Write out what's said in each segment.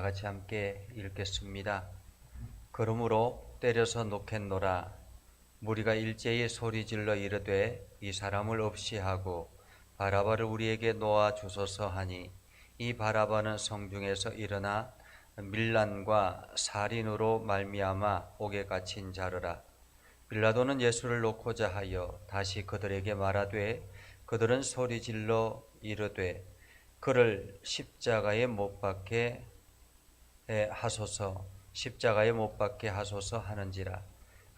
다 같이 함께 읽겠습니다. 그러므로 때려서 놓겠노라. 무리가 일제히 소리질러 이르되 이 사람을 없이 하고 바라바를 우리에게 놓아 주소서 하니 이 바라바는 성중에서 일어나 밀란과 살인으로 말미암아 옥에 갇힌 자르라. 빌라도는 예수를 놓고자 하여 다시 그들에게 말하되 그들은 소리질러 이르되 그를 십자가에 못 박게 하소서 십자가에 못 박게 하소서 하는지라.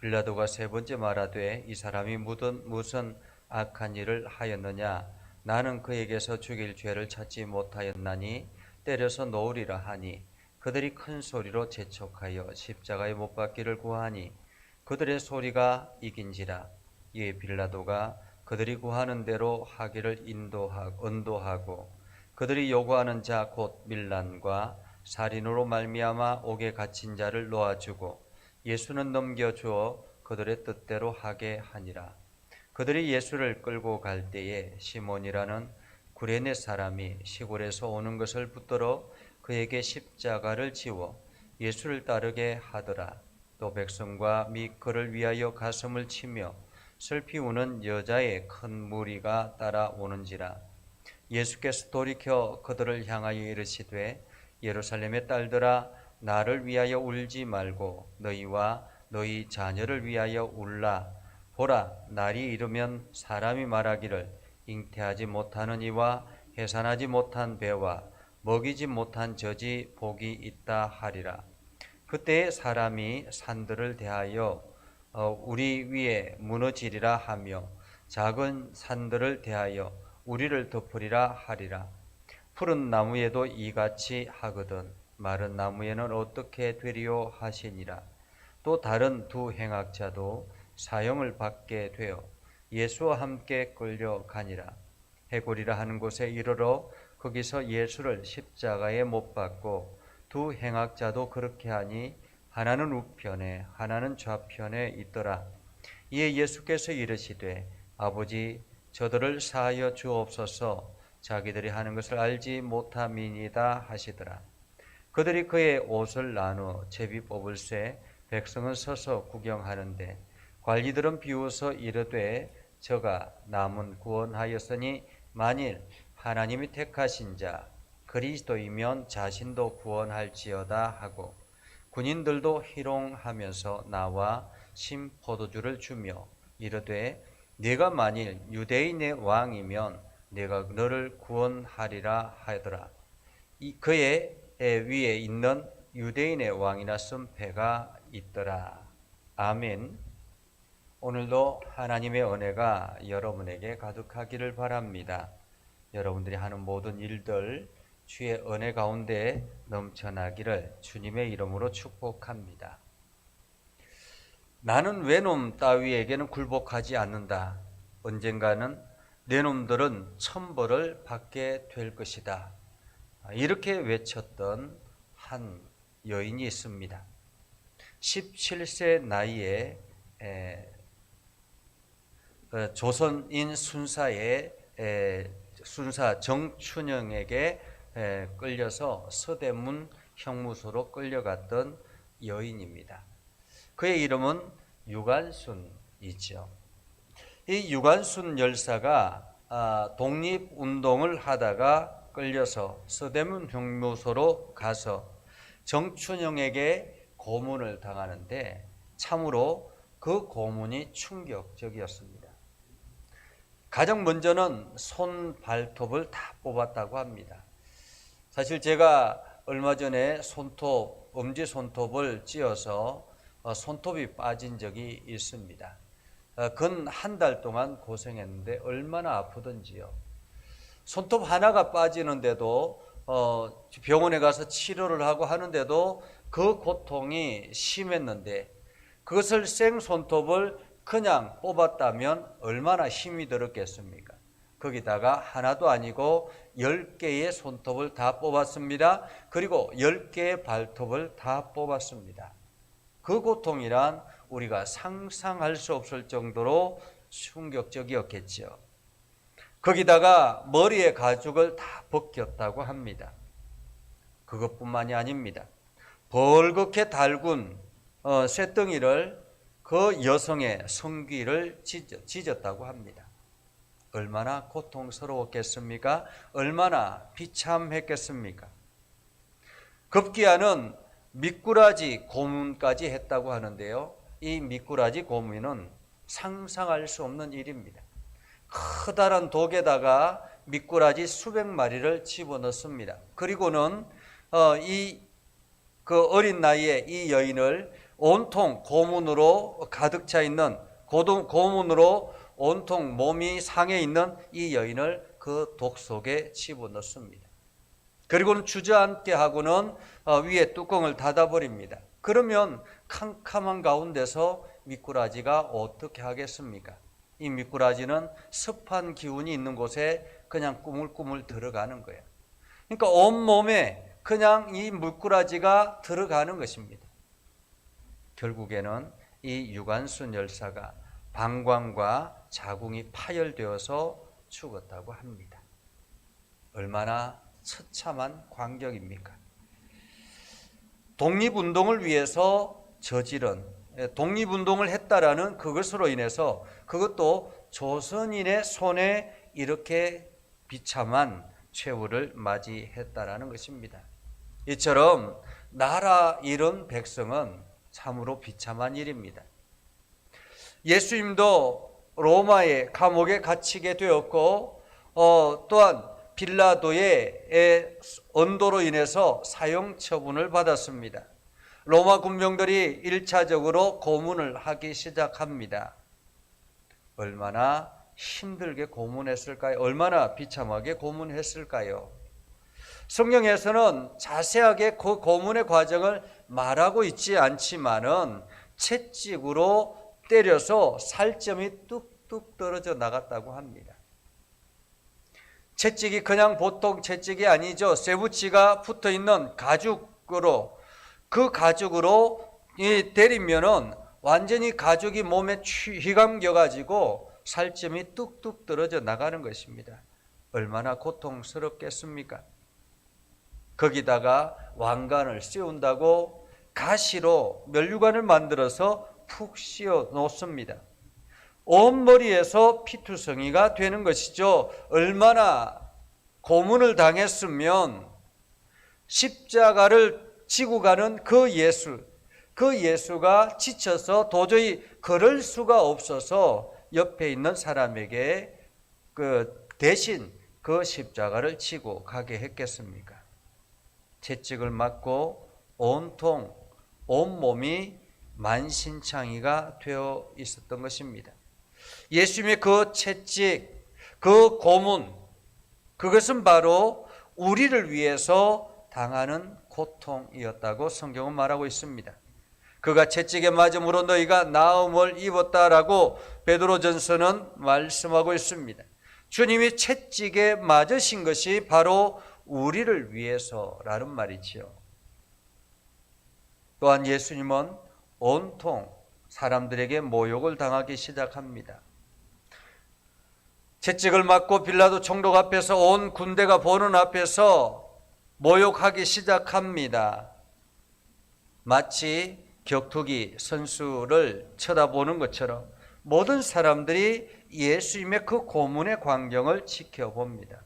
빌라도가 세 번째 말하되 이 사람이 무슨 무슨 악한 일을 하였느냐? 나는 그에게서 죽일 죄를 찾지 못하였나니 때려서 놓으리라 하니 그들이 큰 소리로 재촉하여 십자가에 못 박기를 구하니 그들의 소리가 이긴지라. 이에 빌라도가 그들이 구하는 대로 하기를 인도하고 언도하고 그들이 요구하는 자 곧 밀란과 살인으로 말미암아 옥에 갇힌 자를 놓아주고 예수는 넘겨주어 그들의 뜻대로 하게 하니라. 그들이 예수를 끌고 갈 때에 시몬이라는 구레네 사람이 시골에서 오는 것을 붙들어 그에게 십자가를 지워 예수를 따르게 하더라. 또 백성과 및 그를 위하여 가슴을 치며 슬피 우는 여자의 큰 무리가 따라오는지라. 예수께서 돌이켜 그들을 향하여 이르시되 예루살렘의 딸들아 나를 위하여 울지 말고 너희와 너희 자녀를 위하여 울라. 보라 날이 이르면 사람이 말하기를 잉태하지 못하는 이와 해산하지 못한 배와 먹이지 못한 젖이 복이 있다 하리라. 그때에 사람이 산들을 대하여 어, 우리 위에 무너지리라 하며 작은 산들을 대하여 우리를 덮으리라 하리라 푸른 나무에도 이같이 하거든. 마른 나무에는 어떻게 되리요 하시니라. 또 다른 두 행악자도 사형을 받게 되어 예수와 함께 끌려가니라. 해골이라 하는 곳에 이르러 거기서 예수를 십자가에 못 박고 두 행악자도 그렇게 하니 하나는 우편에 하나는 좌편에 있더라. 이에 예수께서 이르시되 아버지 저들을 사하여 주옵소서 자기들이 하는 것을 알지 못함이니다 하시더라. 그들이 그의 옷을 나누어 제비 뽑을 새 백성은 서서 구경하는데 관리들은 비웃어 이르되 저가 남은 구원하였으니 만일 하나님이 택하신 자 그리스도이면 자신도 구원할지어다 하고 군인들도 희롱하면서 나와 심포도주를 주며 이르되 네가 만일 유대인의 왕이면 내가 너를 구원하리라 하더라. 이 그의 위에 있는 유대인의 왕이나 쓴 패가 있더라. 아멘. 오늘도 하나님의 은혜가 여러분에게 가득하기를 바랍니다. 여러분들이 하는 모든 일들 주의 은혜 가운데 넘쳐나기를 주님의 이름으로 축복합니다. 나는 외놈 따위에게는 굴복하지 않는다. 언젠가는 내 놈들은 천벌을 받게 될 것이다. 이렇게 외쳤던 한 여인이 있습니다. 17세 나이에 어, 조선인 순사의 순사 정춘영에게 끌려서 서대문 형무소로 끌려갔던 여인입니다. 그의 이름은 유관순이죠. 이 유관순 열사가 아, 독립 운동을 하다가 끌려서 서대문 형무소로 가서 정춘영에게 고문을 당하는데 참으로 그 고문이 충격적이었습니다. 가장 먼저는 손 발톱을 다 뽑았다고 합니다. 사실 제가 얼마 전에 손톱, 엄지 손톱을 찧어서 어, 손톱이 빠진 적이 있습니다. 어, 근한 달 동안 고생했는데 얼마나 아프던지요. 손톱 하나가 빠지는데도 어, 병원에 가서 치료를 하고 하는데도 그 고통이 심했는데 그것을 생 손톱을 그냥 뽑았다면 얼마나 힘이 들었겠습니까? 거기다가 하나도 아니고 열개의 손톱을 다 뽑았습니다. 그리고 열개의 발톱을 다 뽑았습니다. 그 고통이란 우리가 상상할 수 없을 정도로 충격적이었겠죠. 거기다가 머리의 가죽을 다 벗겼다고 합니다. 그것뿐만이 아닙니다. 벌겋게 달군 어, 쇳덩이를 그 여성의 성귀를 찢었 다고 합니다. 얼마나 고통스러웠겠습니까? 얼마나 비참했겠습니까? 급기야는 미꾸라지 고문까지 했다고 하는데요. 이 미꾸라지 고문은 상상할 수 없는 일입니다. 커다란 독에다가 미꾸라지 수백 마리를 집어넣습니다. 그리고는 어, 이그 어린 나이에 이 여인을 온통 고문으로 가득 차 있는 고동, 고문으로 온통 몸이 상해 있는 이 여인을 그 독 속에 집어넣습니다. 그리고는 주저앉게 하고는 어, 위에 뚜껑을 닫아버립니다. 그러면 캄캄한 가운데서 미꾸라지가 어떻게 하겠습니까? 이 미꾸라지는 습한 기운이 있는 곳에 그냥 꾸물꾸물 들어가는 거예요. 그러니까 온몸에 그냥 이 미꾸라지가 들어가는 것입니다. 결국에는 이 유관순 열사가 방광과 자궁이 파열되어서 죽었다고 합니다. 얼마나 처참한 광경입니까? 독립운동을 위해서 저지른 예, 독립운동을 했다라는 그것으로 인해서 그것도 조선인의 손에 이렇게 비참한 최후를 맞이했다라는 것입니다. 이처럼 나라 잃은 백성은 참으로 비참한 일입니다. 예수님도 로마의 감옥에 갇히게 되었고 어, 또한 빌라도의 언도로 인해서 사형 처분을 받았습니다. 로마 군병들이 1차적으로 고문을 하기 시작합니다. 얼마나 힘들게 고문했을까요? 얼마나 비참하게 고문했을까요? 성경에서는 자세하게 그 고문의 과정을 말하고 있지 않지만은 채찍으로 때려서 살점이 뚝뚝 떨어져 나갔다고 합니다. 채찍이 그냥 보통 채찍이 아니죠. 쇠붙이가 붙어 있는 가죽으로 그 가죽으로 때리면은 완전히 가죽이 몸에 휘감겨 가지고 살점이 뚝뚝 떨어져 나가는 것입니다. 얼마나 고통스럽겠습니까? 거기다가 왕관을 씌운다고 가시로 멸류관을 만들어서 푹 씌워 놓습니다. 온 머리에서 피투성이가 되는 것이죠. 얼마나 고문을 당했으면 십자가를 지고 가는 그 예수, 그 예수가 지쳐서 도저히 걸을 수가 없어서 옆에 있는 사람에게 그 대신 그 십자가를 지고 가게 했겠습니까? 채찍을 맞고 온통 온몸이 만신창이가 되어 있었던 것입니다. 예수님의 그 채찍, 그 고문, 그것은 바로 우리를 위해서 당하는 고통이었다고 성경은 말하고 있습니다. 그가 채찍에 맞음으로 너희가 나음을 입었다라고 베드로전서는 말씀하고 있습니다. 주님이 채찍에 맞으신 것이 바로 우리를 위해서라는 말이지요. 또한 예수님은 온통 사람들에게 모욕을 당하기 시작합니다. 채찍을 맞고 빌라도 총독 앞에서 온 군대가 보는 앞에서 모욕하기 시작합니다. 마치 격투기 선수를 쳐다보는 것처럼 모든 사람들이 예수님의 그 고문의 광경을 지켜봅니다.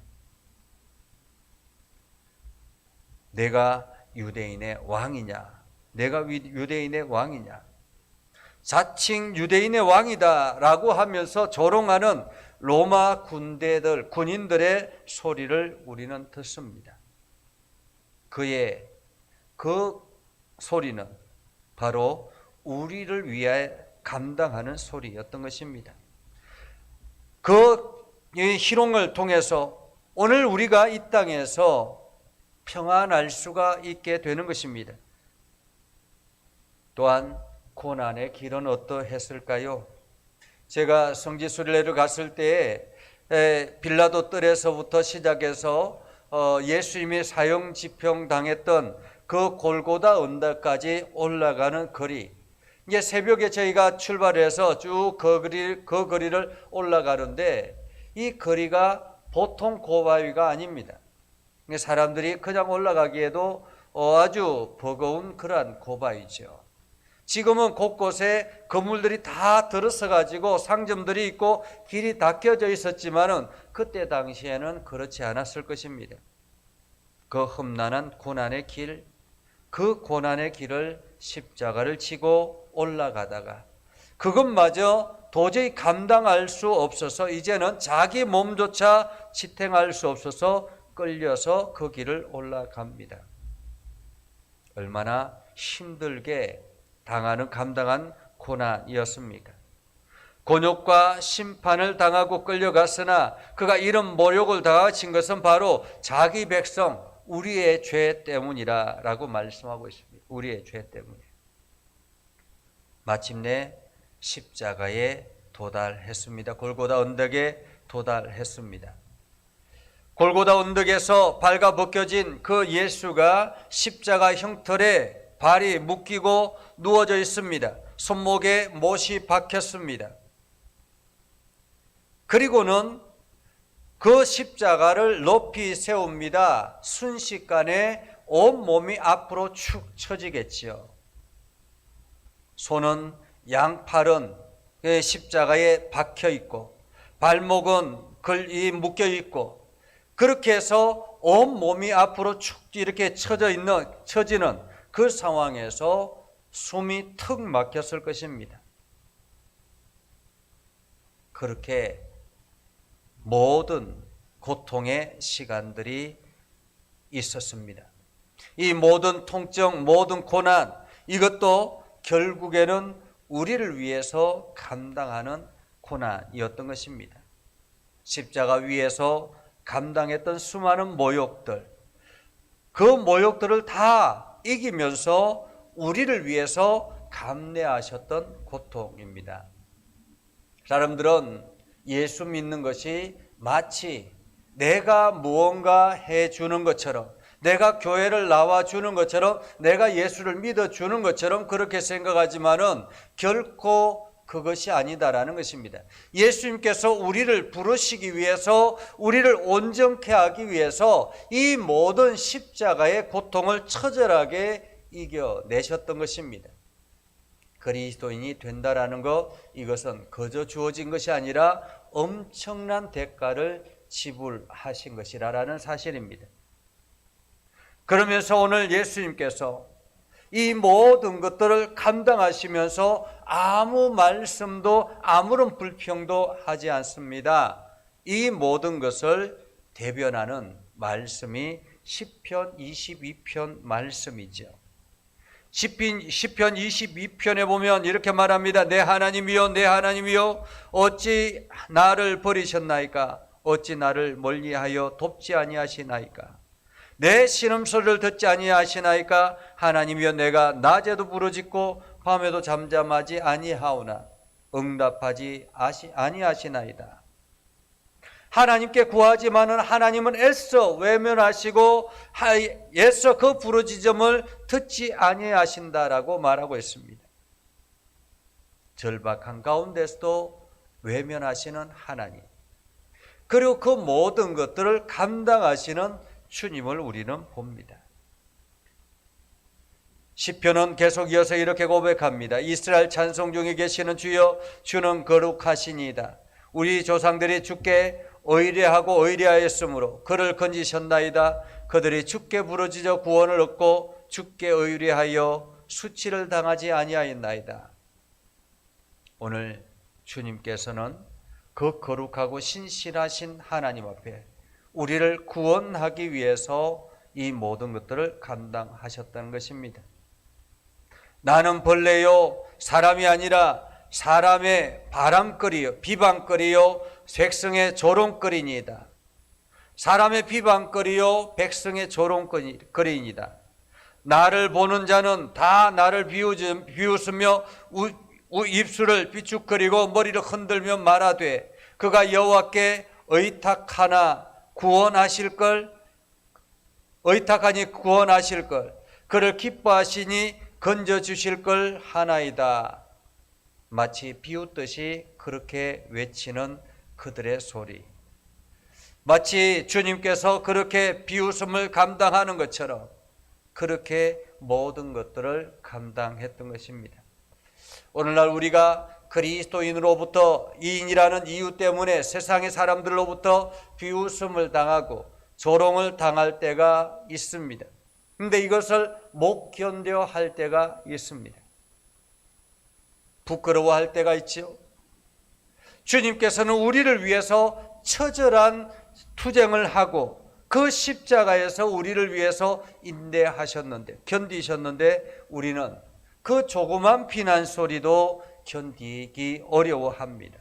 내가 유대인의 왕이냐? 내가 유대인의 왕이냐? 자칭 유대인의 왕이다라고 하면서 조롱하는 로마 군대들, 군인들의 소리를 우리는 듣습니다. 그의 그 소리는 바로 우리를 위해 감당하는 소리였던 것입니다. 그 희롱을 통해서 오늘 우리가 이 땅에서 평안할 수가 있게 되는 것입니다. 또한 고난의 길은 어떠했을까요? 제가 성지 순례를 갔을 때에 빌라도 뜰에서부터 시작해서 어, 예수님이 사형 집행 당했던 그 골고다 언덕까지 올라가는 거리. 이제 새벽에 저희가 출발해서 쭉 그 거리, 그 거리를 올라가는데 이 거리가 보통 고바위가 아닙니다. 사람들이 그냥 올라가기에도 어, 아주 버거운 그러한 고바이죠. 지금은 곳곳에 건물들이 다 들어서 가지고 상점들이 있고 길이 닫혀져 있었지만은 그때 당시에는 그렇지 않았을 것입니다. 그 험난한 고난의 길, 그 고난의 길을 십자가를 치고 올라가다가 그것마저 도저히 감당할 수 없어서 이제는 자기 몸조차 지탱할 수 없어서 끌려서 그 길을 올라갑니다. 얼마나 힘들게 당하는 감당한 고난이었습니까? 곤욕과 심판을 당하고 끌려갔으나 그가 이런 모욕을 당하신 것은 바로 자기 백성 우리의 죄 때문이라라고 말씀하고 있습니다. 우리의 죄 때문에. 마침내 십자가에 도달했습니다. 골고다 언덕에 도달했습니다. 골고다 언덕에서 발가 벗겨진 그 예수가 십자가 형틀에 발이 묶이고 누워져 있습니다. 손목에 못이 박혔습니다. 그리고는 그 십자가를 높이 세웁니다. 순식간에 온 몸이 앞으로 축 처지겠지요. 손은 양팔은 그 십자가에 박혀 있고 발목은 걸이 묶여 있고 그렇게 해서 온 몸이 앞으로 축 이렇게 처져 있는 처지는 그 상황에서 숨이 턱 막혔을 것입니다. 그렇게 모든 고통의 시간들이 있었습니다. 이 모든 통증, 모든 고난, 이것도 결국에는 우리를 위해서 감당하는 고난이었던 것입니다. 십자가 위에서 감당했던 수많은 모욕들, 그 모욕들을 다 이기면서 우리를 위해서 감내하셨던 고통입니다. 사람들은 예수 믿는 것이 마치 내가 무언가 해 주는 것처럼 내가 교회를 나와 주는 것처럼 내가 예수를 믿어 주는 것처럼 그렇게 생각하지만은 결코 그것이 아니다라는 것입니다. 예수님께서 우리를 부르시기 위해서 우리를 온전케 하기 위해서 이 모든 십자가의 고통을 처절하게 이겨내셨던 것입니다. 그리스도인이 된다라는 것 이것은 거저 주어진 것이 아니라 엄청난 대가를 지불하신 것이라는 사실입니다. 그러면서 오늘 예수님께서 이 모든 것들을 감당하시면서 아무 말씀도 아무런 불평도 하지 않습니다. 이 모든 것을 대변하는 말씀이 10편 22편 말씀이죠. 10편, 22편에 보면 이렇게 말합니다. 내 하나님이여, 내 하나님이여, 어찌 나를 버리셨나이까? 어찌 나를 멀리하여 돕지 아니하시나이까? 내 신음소리를 듣지 아니하시나이까? 하나님이여, 내가 낮에도 부르짖고 밤에도 잠잠하지 아니하오나 응답하지 아니하시나이다. 하나님께 구하지만은 하나님은 애써 외면하시고 애써 그 부르짖음을 듣지 아니하신다라고 말하고 있습니다. 절박한 가운데서도 외면하시는 하나님. 그리고 그 모든 것들을 감당하시는 주님을 우리는 봅니다. 시편은 계속 이어서 이렇게 고백합니다. 이스라엘 찬송 중에 계시는 주여 주는 거룩하시니이다. 우리 조상들이 주께 의뢰하고 의뢰하였으므로 그를 건지셨나이다. 그들이 주께 부르짖어 구원을 얻고 주께 의뢰하여 수치를 당하지 아니하였나이다. 오늘 주님께서는 그 거룩하고 신실하신 하나님 앞에 우리를 구원하기 위해서 이 모든 것들을 감당하셨다는 것입니다. 나는 벌레요 사람이 아니라 사람의 바람거리요 비방거리요 백성의 조롱거리니이다. 사람의 비방거리요 백성의 조롱거리니이다. 나를 보는 자는 다 나를 비웃으며 입술을 비축거리고 머리를 흔들며 말하되 그가 여호와께 의탁하나 구원하실 걸 의탁하니 구원하실 걸 그를 기뻐하시니 건져 주실 걸 하나이다. 마치 비웃듯이 그렇게 외치는 그들의 소리. 마치 주님께서 그렇게 비웃음을 감당하는 것처럼 그렇게 모든 것들을 감당했던 것입니다. 오늘날 우리가 그리스도인으로부터 이인이라는 이유 때문에 세상의 사람들로부터 비웃음을 당하고 조롱을 당할 때가 있습니다. 근데 이것을 못 견뎌 할 때가 있습니다. 부끄러워할 때가 있지요. 주님께서는 우리를 위해서 처절한 투쟁을 하고 그 십자가에서 우리를 위해서 인내하셨는데 견디셨는데 우리는 그 조그만 비난 소리도 견디기 어려워합니다.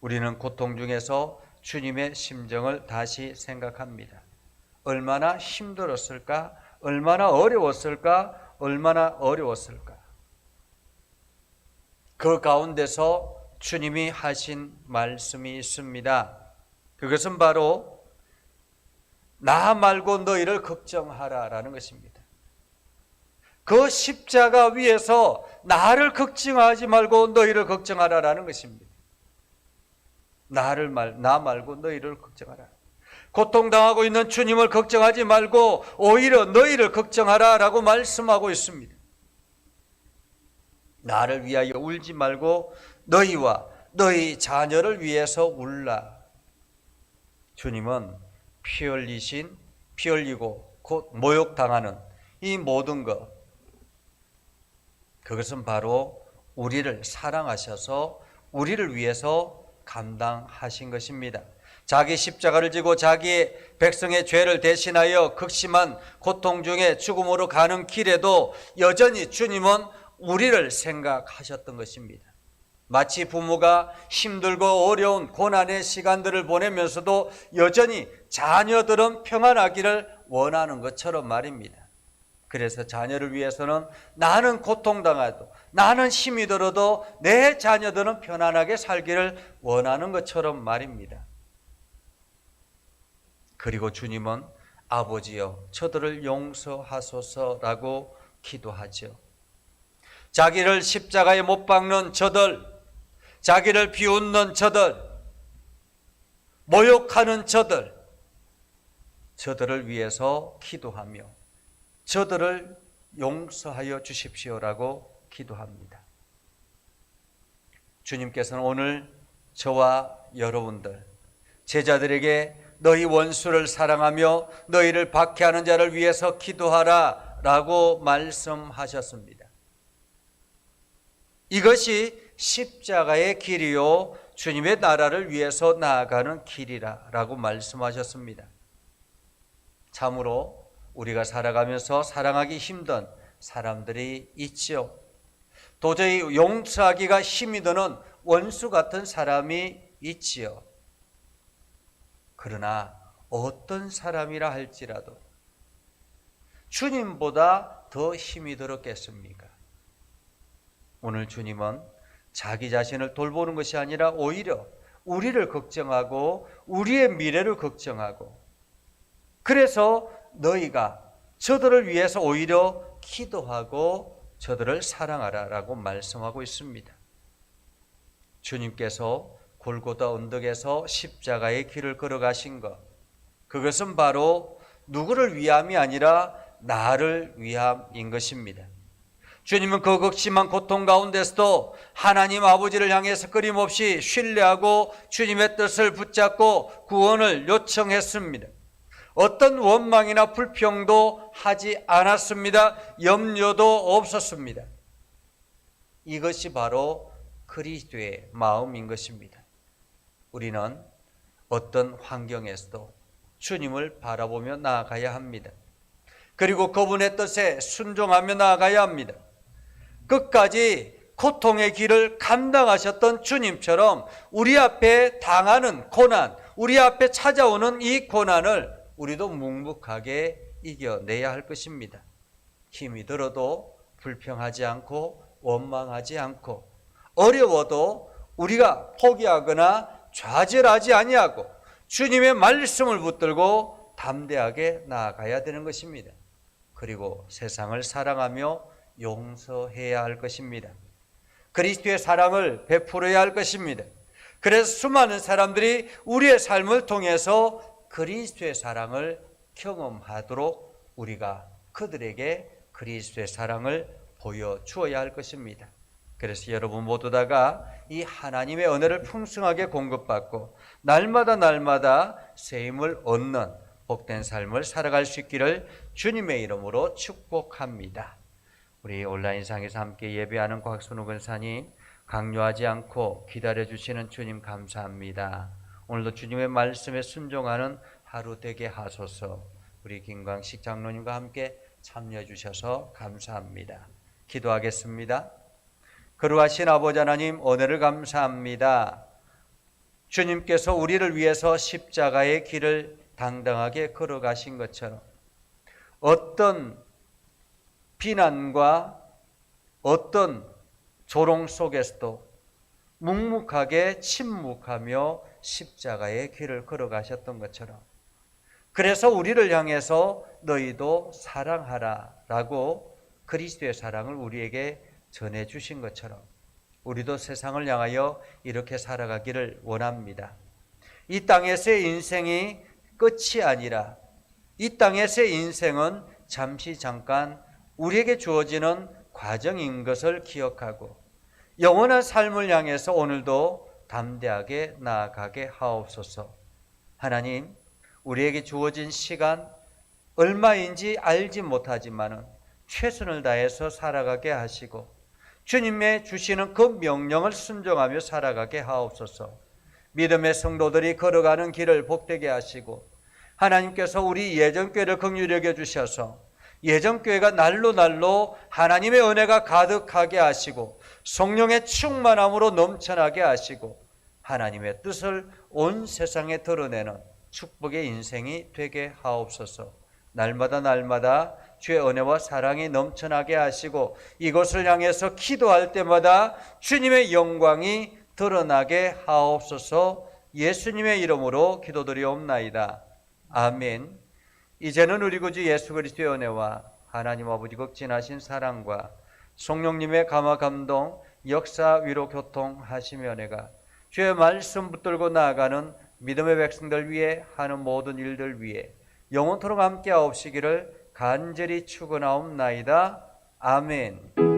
우리는 고통 중에서 주님의 심정을 다시 생각합니다. 얼마나 힘들었을까? 얼마나 어려웠을까? 얼마나 어려웠을까? 그 가운데서 주님이 하신 말씀이 있습니다. 그것은 바로 나 말고 너희를 걱정하라라는 것입니다. 그 십자가 위에서 나를 걱정하지 말고 너희를 걱정하라라는 것입니다. 나를 말, 나 말고 너희를 걱정하라. 고통당하고 있는 주님을 걱정하지 말고 오히려 너희를 걱정하라라고 말씀하고 있습니다. 나를 위하여 울지 말고 너희와 너희 자녀를 위해서 울라. 주님은 피 흘리신 피 흘리고 곧 모욕당하는 이 모든 것 그것은 바로 우리를 사랑하셔서 우리를 위해서 감당하신 것입니다. 자기 십자가를 지고 자기의 백성의 죄를 대신하여 극심한 고통 중에 죽음으로 가는 길에도 여전히 주님은 우리를 생각하셨던 것입니다. 마치 부모가 힘들고 어려운 고난의 시간들을 보내면서도 여전히 자녀들은 평안하기를 원하는 것처럼 말입니다. 그래서 자녀를 위해서는 나는 고통당해도 나는 힘이 들어도 내 자녀들은 편안하게 살기를 원하는 것처럼 말입니다. 그리고 주님은 아버지여 저들을 용서하소서라고 기도하죠. 자기를 십자가에 못 박는 저들, 자기를 비웃는 저들, 모욕하는 저들, 저들을 위해서 기도하며 저들을 용서하여 주십시오라고 기도합니다. 주님께서는 오늘 저와 여러분들, 제자들에게 너희 원수를 사랑하며 너희를 박해하는 자를 위해서 기도하라 라고 말씀하셨습니다. 이것이 십자가의 길이요 주님의 나라를 위해서 나아가는 길이라 라고 말씀하셨습니다. 참으로 우리가 살아가면서 사랑하기 힘든 사람들이 있지요. 도저히 용서하기가 힘이 드는 원수 같은 사람이 있지요. 그러나 어떤 사람이라 할지라도 주님보다 더 힘이 들었겠습니까? 오늘 주님은 자기 자신을 돌보는 것이 아니라 오히려 우리를 걱정하고 우리의 미래를 걱정하고 그래서 너희가 저들을 위해서 오히려 기도하고 저들을 사랑하라라고 말씀하고 있습니다. 주님께서 골고다 언덕에서 십자가의 길을 걸어가신 것 그것은 바로 누구를 위함이 아니라 나를 위함인 것입니다. 주님은 그 극심한 고통 가운데서도 하나님 아버지를 향해서 끊임없이 신뢰하고 주님의 뜻을 붙잡고 구원을 요청했습니다. 어떤 원망이나 불평도 하지 않았습니다. 염려도 없었습니다. 이것이 바로 그리스도의 마음인 것입니다. 우리는 어떤 환경에서도 주님을 바라보며 나아가야 합니다. 그리고 그분의 뜻에 순종하며 나아가야 합니다. 끝까지 고통의 길을 감당하셨던 주님처럼 우리 앞에 당하는 고난, 우리 앞에 찾아오는 이 고난을 우리도 묵묵하게 이겨내야 할 것입니다. 힘이 들어도 불평하지 않고 원망하지 않고 어려워도 우리가 포기하거나 좌절하지 아니하고 주님의 말씀을 붙들고 담대하게 나아가야 되는 것입니다. 그리고 세상을 사랑하며 용서해야 할 것입니다. 그리스도의 사랑을 베풀어야 할 것입니다. 그래서 수많은 사람들이 우리의 삶을 통해서 그리스도의 사랑을 경험하도록 우리가 그들에게 그리스도의 사랑을 보여주어야 할 것입니다. 그래서 여러분 모두 다가 이 하나님의 은혜를 풍성하게 공급받고 날마다 날마다 새 힘을 얻는 복된 삶을 살아갈 수 있기를 주님의 이름으로 축복합니다. 우리 온라인상에서 함께 예배하는 곽순우 권사님 강요하지 않고 기다려 주시는 주님 감사합니다. 오늘도 주님의 말씀에 순종하는 하루 되게 하소서. 우리 김광식 장로님과 함께 참여해 주셔서 감사합니다. 기도하겠습니다. 거룩하신 아버지 하나님 은혜를 감사합니다. 주님께서 우리를 위해서 십자가의 길을 당당하게 걸어가신 것처럼 어떤 비난과 어떤 조롱 속에서도 묵묵하게 침묵하며 십자가의 길을 걸어가셨던 것처럼 그래서 우리를 향해서 너희도 사랑하라 라고 그리스도의 사랑을 우리에게 전해 주신 것처럼 우리도 세상을 향하여 이렇게 살아가기를 원합니다. 이 땅에서의 인생이 끝이 아니라 이 땅에서의 인생은 잠시 잠깐 우리에게 주어지는 과정인 것을 기억하고 영원한 삶을 향해서 오늘도 담대하게 나아가게 하옵소서. 하나님, 우리에게 주어진 시간 얼마인지 알지 못하지만은 최선을 다해서 살아가게 하시고 주님의 주시는 그 명령을 순종하며 살아가게 하옵소서. 믿음의 성도들이 걸어가는 길을 복되게 하시고 하나님께서 우리 예전교회를 긍휼히 주셔서 예전교회가 날로 날로 하나님의 은혜가 가득하게 하시고 성령의 충만함으로 넘쳐나게 하시고 하나님의 뜻을 온 세상에 드러내는 축복의 인생이 되게 하옵소서. 날마다 날마다 주의 은혜와 사랑이 넘쳐나게 하시고 이것을 향해서 기도할 때마다 주님의 영광이 드러나게 하옵소서. 예수님의 이름으로 기도드리옵나이다. 아멘. 이제는 우리 구주 예수 그리스도의 은혜와 하나님 아버지 극진하신 사랑과 성령님의 감화 감동 역사 위로 교통하시며 은혜가 주의 말씀 붙들고 나아가는 믿음의 백성들 위해 하는 모든 일들 위해 영원토록 함께 하옵시기를 간절히 축원하옵나이다. 아멘.